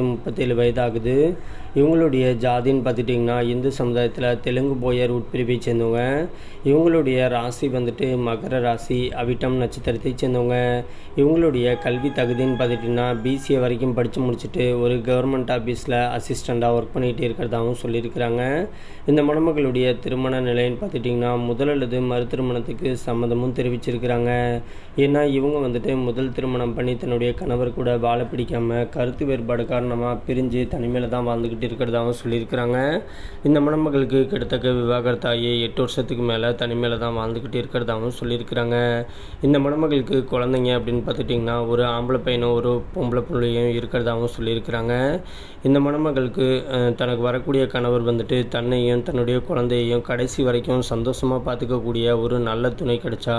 முப்பத்தேழு வயதாகுது. இவங்களுடைய ஜாதின்னு பார்த்துட்டிங்கன்னா இந்து சமுதாயத்தில் தெலுங்கு போயர் உட்பிரிவை சேர்ந்தவங்க. இவங்களுடைய ராசி வந்துட்டு மகர ராசி அவிட்டம் நட்சத்திரத்தை சேர்ந்தவங்க. இவங்களுடைய கல்வி தகுதின்னு பார்த்துட்டிங்கன்னா பிசிஏ வரைக்கும் படித்து முடிச்சுட்டு ஒரு கவர்மெண்ட் ஆஃபீஸில் அசிஸ்டண்ட்டாக ஒர்க் பண்ணிகிட்டு இருக்கிறதாகவும் சொல்லியிருக்கிறாங்க. இந்த மணமக்களுடைய திருமண நிலைன்னு பார்த்துட்டிங்கன்னா முதல் அல்லது மறு திருமணத்துக்கு சம்மதமும் தெரிவிச்சிருக்கிறாங்க. ஏன்னா இவங்க வந்துட்டு முதல் திருமணம் பண்ணி தன்னுடைய கணவர் கூட வாழ பிடிக்காம கருத்து வேறுபாடு காரணமாக பிரிஞ்சு தனிமையில் தான் வாழ்ந்துக்கிட்டு இருக்கிறதாகவும் சொல்லியிருக்கிறாங்க. இந்த மணமகளுக்கு கிட்டத்தக்க விவாகரத்தாகி எட்டு வருஷத்துக்கு மேலே தனிமையில் தான் வாழ்ந்துக்கிட்டு இருக்கிறதாகவும் சொல்லியிருக்கிறாங்க. இந்த மணமகளுக்கு குழந்தைங்க அப்படின்னு பார்த்துட்டிங்கன்னா ஒரு ஆம்பளை பையனும் ஒரு பொம்பளை பிள்ளையும் இருக்கிறதாகவும் சொல்லியிருக்கிறாங்க. இந்த மணமகளுக்கு தனக்கு வரக்கூடிய கணவர் வந்துட்டு தன்னையும் தன்னுடைய குழந்தையையும் கடைசி வரைக்கும் சந்தோஷமாக பார்த்துக்கக்கூடிய ஒரு நல்ல துணை கிடைச்சா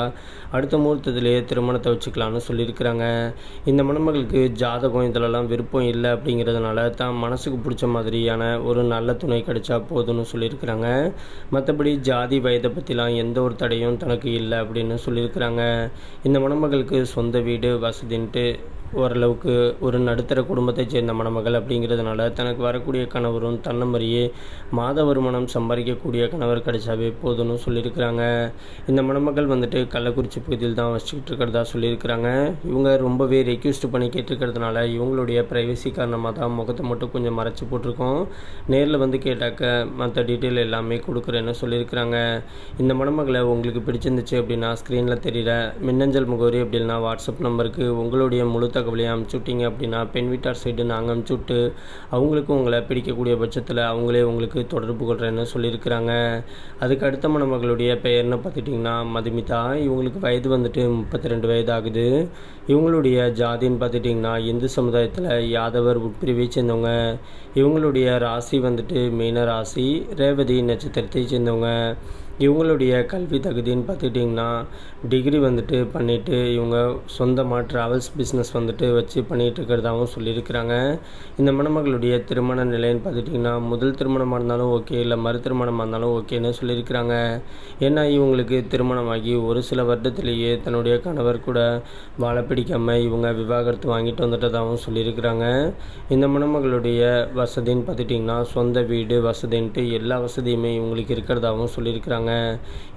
அடுத்த முகூர்த்தத்திலேயே திருமணத்தை வச்சுக்கலாம்னு சொல்லியிருக்கிறாங்க. இந்த மணமகளுக்கு ஜாதகம் இதிலெல்லாம் விருப்பம் இல்லை அப்படிங்கிறதுனால தான் மனசுக்கு பிடிச்ச மாதிரி மாதிரியான ஒரு நல்ல துணை கிடைச்சா போதும்னு சொல்லியிருக்கிறாங்க. மற்றபடி ஜாதி வயதை பற்றிலாம் எந்த ஒரு தடையும் தனக்கு இல்லை அப்படின்னு சொல்லியிருக்கிறாங்க. இந்த மணமகளுக்கு சொந்த வீடு வசதின்ட்டு ஓரளவுக்கு ஒரு நடுத்தர குடும்பத்தைச் சேர்ந்த மணமகள் அப்படிங்கிறதுனால தனக்கு வரக்கூடிய கணவரும் தன்ன மாதிரியே மாத வருமானம் சம்பாதிக்கக்கூடிய கணவர் கிடைச்சாவே போதும்னு சொல்லியிருக்கிறாங்க. இந்த மணமகள் வந்துட்டு கள்ளக்குறிச்சி பகுதியில் தான் வச்சுக்கிட்டு இருக்கிறதா சொல்லியிருக்கிறாங்க. இவங்க ரொம்பவே ரெக்யூஸ்ட் பண்ணி கேட்டிருக்கிறதுனால இவங்களுடைய ப்ரைவசி காரணமாக தான் முகத்தை மட்டும் கொஞ்சம் மறைச்சி போட்டிருக்கோம். நேரில் வந்து கேட்டாக்க மற்ற டீட்டெயில் எல்லாமே கொடுக்குறேன்னு சொல்லியிருக்கிறாங்க. இந்த மணமகளை உங்களுக்கு பிடிச்சிருந்துச்சு அப்படின்னா ஸ்க்ரீனில் தெரியல மின்னஞ்சல் முகவரி அப்படின்னா வாட்ஸ்அப் நம்பருக்கு உங்களுடைய முழு தகவலையும் அனுப்பிச்சு விட்டீங்க அப்படின்னா பெண் வீட்டார் சைடு நாங்கள் அனுப்பிச்சு விட்டு உங்களை பிடிக்கக்கூடிய பட்சத்தில் அவங்களே உங்களுக்கு தொடர்பு கொள்கிறேன்னு சொல்லியிருக்கிறாங்க. அதுக்கு அடுத்த மணமகளுடைய பெயர்னு பார்த்துட்டிங்கன்னா மதுமிதா. இவங்களுக்கு வயது வந்துட்டு முப்பத்தி ரெண்டு வயது ஆகுது இவங்களுடைய ஜாதின்னு பார்த்துட்டிங்கன்னா இந்து சமுதாயத்தில் யாதவர் உட்பிரிவை சேர்ந்தவங்க. இவங்களுடைய ராசி வந்துட்டு மீன ராசி ரேவதி நட்சத்திரத்தை சேர்ந்தவங்க. இவங்களுடைய கல்வி தகுதின்னு பார்த்துக்கிட்டிங்கன்னா டிகிரி வந்துட்டு பண்ணிவிட்டு இவங்க சொந்தமாக ட்ராவல்ஸ் பிஸ்னஸ் வந்துட்டு வச்சு பண்ணிகிட்டு இருக்கிறதாகவும் சொல்லியிருக்கிறாங்க. இந்த மணமகளுடைய திருமண நிலைன்னு பார்த்துட்டிங்கன்னா முதல் திருமணமாக இருந்தாலும் ஓகே இல்லை மறு திருமணமாக இருந்தாலும் ஓகேன்னு சொல்லியிருக்கிறாங்க. ஏன்னா இவங்களுக்கு திருமணமாகி ஒரு சில வருடத்திலேயே தன்னுடைய கணவர் கூட வாழ பிடிக்காமல் இவங்க விவாகரத்து வாங்கிட்டு வந்துட்டதாகவும் சொல்லியிருக்கிறாங்க. இந்த மணமகளுடைய வசதின்னு பார்த்துட்டிங்கன்னா சொந்த வீடு வசதின்ட்டு எல்லா வசதியுமே இவங்களுக்கு இருக்கிறதாகவும் சொல்லியிருக்கிறாங்க.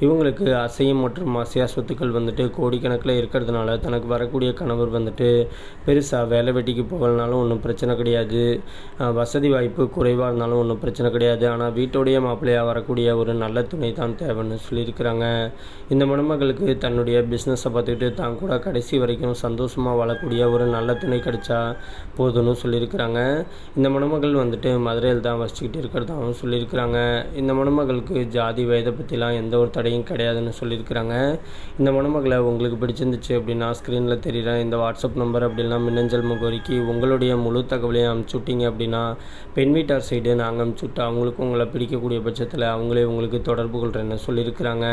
இவங்களுக்கு அசையும் மற்றும் அசையா சொத்துக்கள் வந்துட்டு கோடிக்கணக்கில் இருக்கிறதுனால தனக்கு வரக்கூடிய கணவர் வந்துட்டு பெருசாக வேலை வெட்டிக்கு போகலனாலும் ஒன்றும் பிரச்சனை கிடையாது. வசதி வாய்ப்பு குறைவாக இருந்தாலும் ஒன்றும் பிரச்சனை கிடையாது. ஆனால் வீட்டோடைய மாப்பிள்ளையாக வரக்கூடிய ஒரு நல்ல துணை தான் தேவைன்னு சொல்லியிருக்கிறாங்க. இந்த மணமகளுக்கு தன்னுடைய பிஸ்னஸை பார்த்துக்கிட்டு தான் கூட கடைசி வரைக்கும் சந்தோஷமாக வாழக்கூடிய ஒரு நல்ல துணை கிடைச்சா போதும்னு சொல்லியிருக்கிறாங்க. இந்த மணமகள் வந்துட்டு மதுரையில் தான் வசிச்சுக்கிட்டு இருக்கிறதாகவும் சொல்லியிருக்கிறாங்க. இந்த மணமகளுக்கு ஜாதி வயதை பற்றிலாம் எந்த ஒரு தடையும் கிடையாதுன்னு சொல்லியிருக்கிறாங்க. இந்த மணமகளை உங்களுக்கு பிடிச்சிருந்துச்சு அப்படின்னா ஸ்க்ரீனில் தெரியுற இந்த வாட்ஸ்அப் நம்பர் அப்படின்னா மின்னஞ்சல் முகவரிக்கு உங்களுடைய முழு தகவலையும் அமுச்சு விட்டீங்க அப்படின்னா பெண் வீட்டார் சைடு நாங்கள் அனுப்பிச்சு விட்டு அவங்களுக்கும் உங்களை பிடிக்கக்கூடிய பட்சத்தில் அவங்களே உங்களுக்கு தொடர்பு கொள்கிறேன்னு சொல்லியிருக்கிறாங்க.